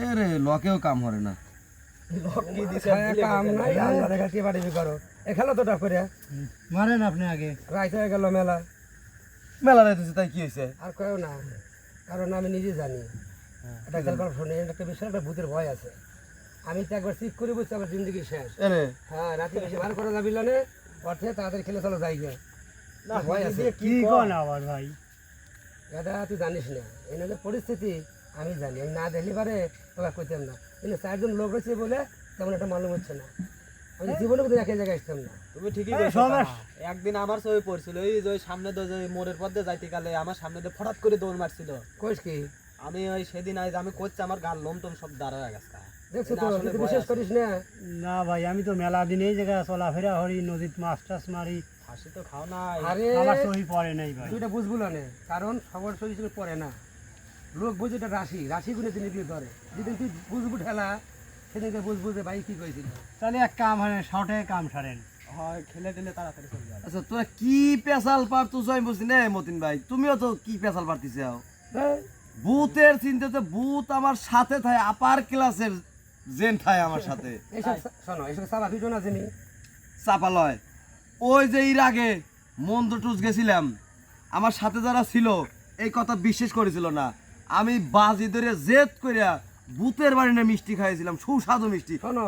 এ রে লকেও কাম হরে না। কাম নাই আমরা দেখা কি বাড়ি করো এ খেলো তো করে মারেন আপনি আগে। রাইতে গেল মেলা। মেলা রাইতেছে তাই কি হয়েছে আর কেউ না কারণ আমি নিজে জানি। এটা গেলবার ফোনে একটা বিশাল একটা ভূতের ভয় আছে। আমি তো একবার ঠিক করে বুঝছি আমার জিন্দগি শেষ। হ্যাঁ রাতে বেশি বার করা যাবি না অর্থে তাড়াতাড়ি খেলে চলো যাই গে না ভয় আছে। কি কোন আবার ভাই? এটা তুই জানিস না। এনে যে পরিস্থিতি আমি জানি। আমি না দেখলে পারে তোকে কইতাম না। কিন্তু চারজন লোক রয়েছে বলে তেমন একটা মালুম হচ্ছে না। জীবনে কোথাও একই জায়গায় আসতাম না। তুমি ঠিকই এই কইছো সবার- তা। একদিন আমার ছবি পড়ছিল ওই যে সামনে তো যে মোড়ের পথে যাইতে গেলে আমার সামনে দিয়ে ফটাৎ করে দৌড় মারছিল। কইস কি? আমি ওই সেদিন আজ আমি করছি আমার গাল লোম টোম সব দাঁড়া গেছে দেখছ তো তুই বিশ্বাস করিস না। না ভাই আমি তো মেলা দিন এই জায়গায় চলাফেরা করি নদীত মাছ টাছ মারি। ফাঁসি তো খাও নাই। আরে আমার সহি পড়ে নাই ভাই। বুঝব না নে, কারণ সবার সঙ্গে পড়ে না। লোক বুঝে এটা রাশি রাশি গুনে তিনি দিয়ে ধরে। যেদিন তুই বুঝব ঠেলা সেদিনকে বুঝব যে ভাই কি কইছিল? তাহলে এক কাম হয় শর্টে কাম সারেন। হয় খেলে টেলে তাড়াতাড়ি চলে যাবে আচ্ছা তোরা কি পেশাল পারতুছ আমি বুঝছি না মতিন ভাই? তুমিও তো কি পেশাল পারতিছে ভূতের চিন্তাতে ভূত আমার সাথে থাকে আপার ক্লাসের জেন থাকে আমার সাথে। শোনো না? চিনি চাপালয়। ওই যে এর আগে মন্দ টুস গেছিলাম আমার সাথে যারা ছিল এই কথা বিশ্বাস করেছিল না। আমি বাজি ধরে জেদ করিয়া ভূতের বাড়ি না মিষ্টি খাইছিলাম সুস্বাদু মিষ্টি। শোনো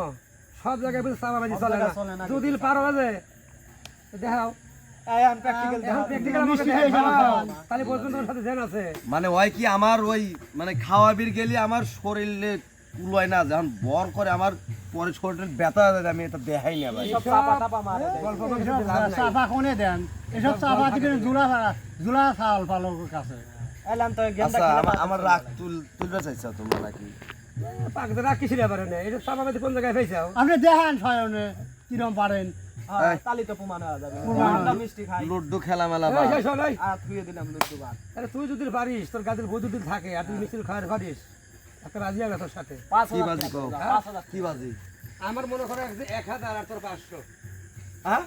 সব জায়গায় বুঝে সাবা বাজি চলে না যদি পারো দেখাও। মানে ওই কি আমার ওই মানে খাওয়া বির গেলে আমার শরীরে কুলোয় না যখন বর করে আমার পরে শরীরের ব্যথা হয়ে আমি এটা দেখাই না ভাই। সব চাপা কোনে দেন? এসব চাপা দিবেন জোড়া জোড়া চাল পালকের কাছে। তো আচ্ছা আমার-। রাগ তুল তুলবে চাইছো তোমরা নাকি? পাকতে রাখ কিছু পারে না? এটা সাবা বাজি কোন জায়গায় পেয়েছাও আপনি দেখান স্বয়নে কিরম পারেন। হ্যাঁ, তো হয়ে খেলা মেলা দিলাম ভাত আরে তুই যদি পারিস তোর গাছের বধু যদি থাকে আর তুই মিষ্টি খাওয়ার পারিস একটা রাজি হবে তোর সাথে। কি বাজি কি বাজি? আমার মনে করো এক- এক হাজার আর তোর পাঁচশো। হ্যাঁ?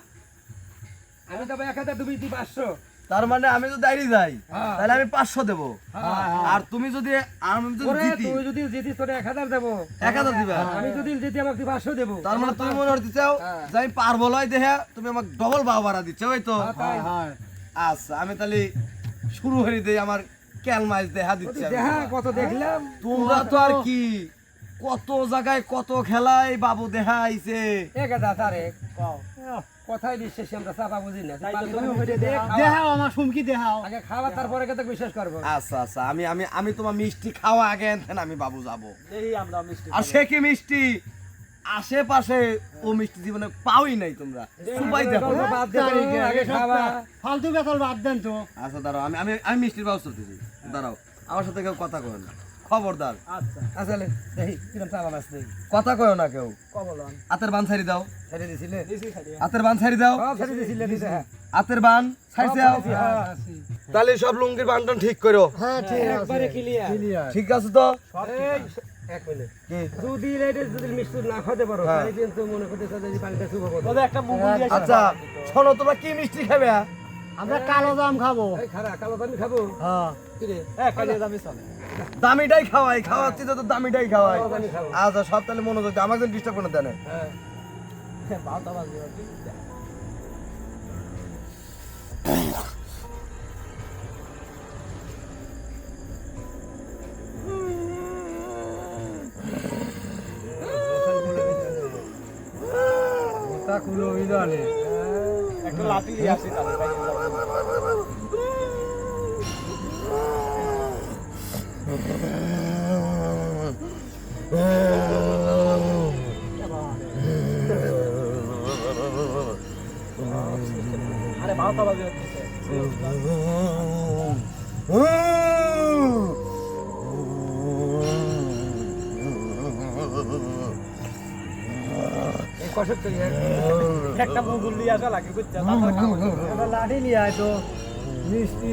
আমি তবে এক হাজার তুমি তুই পাঁচশো। তার মানে আমি যদি দাঁড়িয়ে যাই হ্যাঁ। তাহলে আমি পাঁচশো দেবো। আর তুমি যদি আমি যদি জিতি তুই যদি জিতিস তোর এক হাজার দেবো। এক হাজার দিবা। আমি যদি জিতি আমাকে তুই পাঁচশো দেবো। তার মানে তুমি মনে করতে চাও হ্যাঁ। যে আমি পারব লয় দেখে তুমি আমাকে ডবল ভাও ভাড়া দিচ্ছ ওই তো? হ্যাঁ। আচ্ছা আমি তাহলে শুরু হয়ে দিই আমার ক্যাল মাছ দেখা দিচ্ছি দেখা কত দেখলাম? তোমরা তো আর কি কত জায়গায় কত খেলায় বাবু দেখা আইছে। এক হাজার তারে কও। কথাই বিশ্বাসী আমরা চাপা বুঝি না। দেখাও। আমার সুমকি দেখাও আগে খাওয়া তারপরে কত বিশ্বাস করব? আচ্ছা আচ্ছা আমি আমি আমি তোমার মিষ্টি খাওয়া আগে এনথেন আমি বাবু যাব। আমরা মিষ্টি আর সে কি মিষ্টি? আশেপাশে ও মিষ্টি জীবনে পাওই নাই তোমরা। সুপাই দেখো। বাদ দে তো, আগে খাওয়া। ফালতু বেতল বাদ দেন তো। আচ্ছা দাঁড়াও আমি আমি আমি মিষ্টির ব্যবস্থা দিচ্ছি দাঁড়াও আমার সাথে কেউ কথা কয় না। খবরদার। আচ্ছা। আসলে দেখি কিরম কথা কয় না কেউ। কবলন হাতের বান ছাড়ি দাও। ছেড়ে দিছিলে? দিছি খালি হাতের বান ছাড়ি দাও। ছেড়ে দিছিলে দিছে হ্যাঁ। বান ছাইছে তাহলে সব লুঙ্গির বানটান ঠিক করো হ্যাঁ ঠিক একবারে ক্লিয়ার ক্লিয়ার ঠিক আছে তো? এই, এক মিনিট। কি? যদি লেটে যদি মিষ্টি না খাতে পারো হ্যাঁ। তাহলে কিন্তু মনে করতে চাই যে পানিটা শুভ করব তবে একটা দিয়ে আচ্ছা শোনো তোমরা কি মিষ্টি খাবে আমরা কালো জাম খাব। এই খারা কালো পানি খাব। হ্যাঁ। হ্যাঁ দামিটাই খাওয়াই খাওয়াচ্ছি তো দামিটাই খাওয়াই। আচ্ছা সব তাহলে মনোযোগ দাও। আমাকে ডিস্টার্ব করে দেন। হ্যাঁ। মিলালে একটা লাঠি আসি তাহলে আরে বারোটা বাজে হচ্ছে। একটা মুগুল দিয়ে আসা লাগে। লাঠি নিয়ে আয় তো মিষ্টি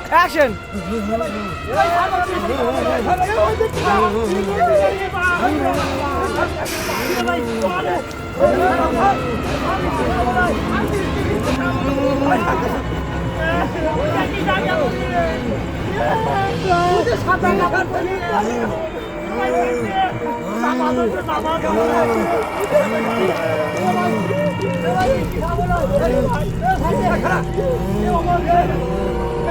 Action!